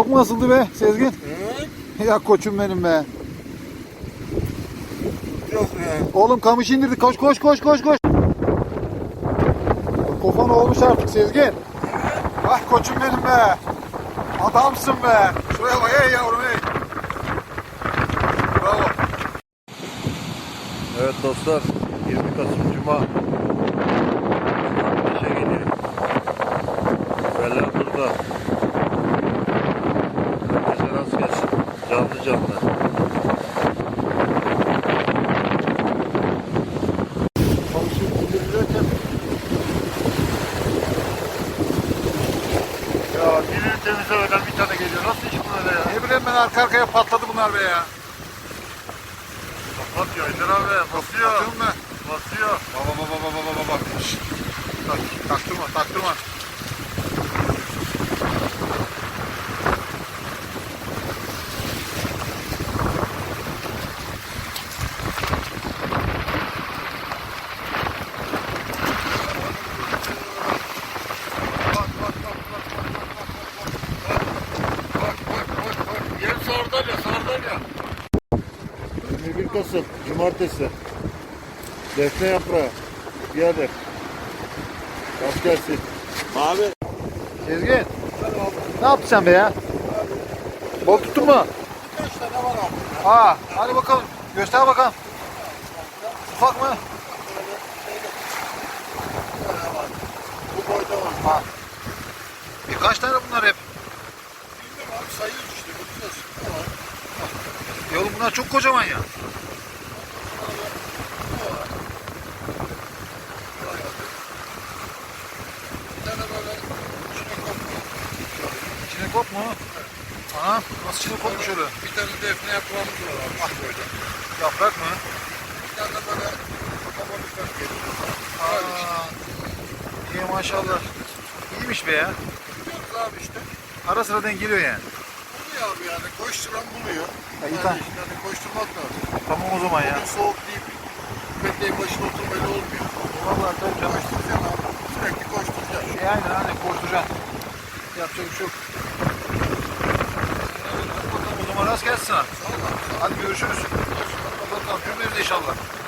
Çok mu asıldı be Sezgin? Evet. Ya koçum benim be. Yok ya. Oğlum kamış indirdik. Koş koş koş koş koş. Kofan olmuş artık Sezgin. Ah koçum benim be. Adamsın be. Şuraya bak ey yavrum ey. Bravo. Evet dostlar 20 Kasım Cuma Saat 5'e geliyor. Bela burada. Herkese rast gelsin. Canlı canlı. Birini temizlemeden bir tane geliyor. Nasıl iş bu öyle ya? Ne bileyim ben arka arkaya patladı bunlar be ya. Ya Haydar abi. Basıyor. Basıyor. Baba baba baba baba baba. Şşt. Tak, taktırma taktırma. 21 Kasım Cumartesi Defne yaprağı bir adet Rast gelsin Abi. Sezgin. Ne yaptın sen be ya? Balık tuttun mu? Kaç tane var abi? Aa, hadi bakalım. Göster bakalım. Ufak mı? Bu boyda var. Ha. Birkaç tane bunlar hep. Bilmiyorum abi sayıyoruz işte. Bakacağız. Yolun bunlar çok kocaman ya. Bir tane böyle içine kopma. İçine kop mu? Aha, nasıl içine kopmuş öyle? Bir tane defne yaprağımız var abi şu boyda. Yaprak mı? Bir tane de böyle bir kart geliyor. Aa, iyi maşallah. İyiymiş be ya. Biliyoruz abi işte. Ara sıra denk geliyor yani. Buluyor abi yani. Koşturan buluyor. Ya yani hani koşturmak lazım. Tamam o zaman ya. Bugün soğuk deyip peteğin başına oturmayla olmuyor. Vallahi tabii canım. Koşturacaksın abi. Sürekli koşturacaksın. E aynen aynen koşturacaksın. Yapacak bir şey yok. Kolay gelsin. Hadi görüşürüz. Bakalım görmeyiz inşallah.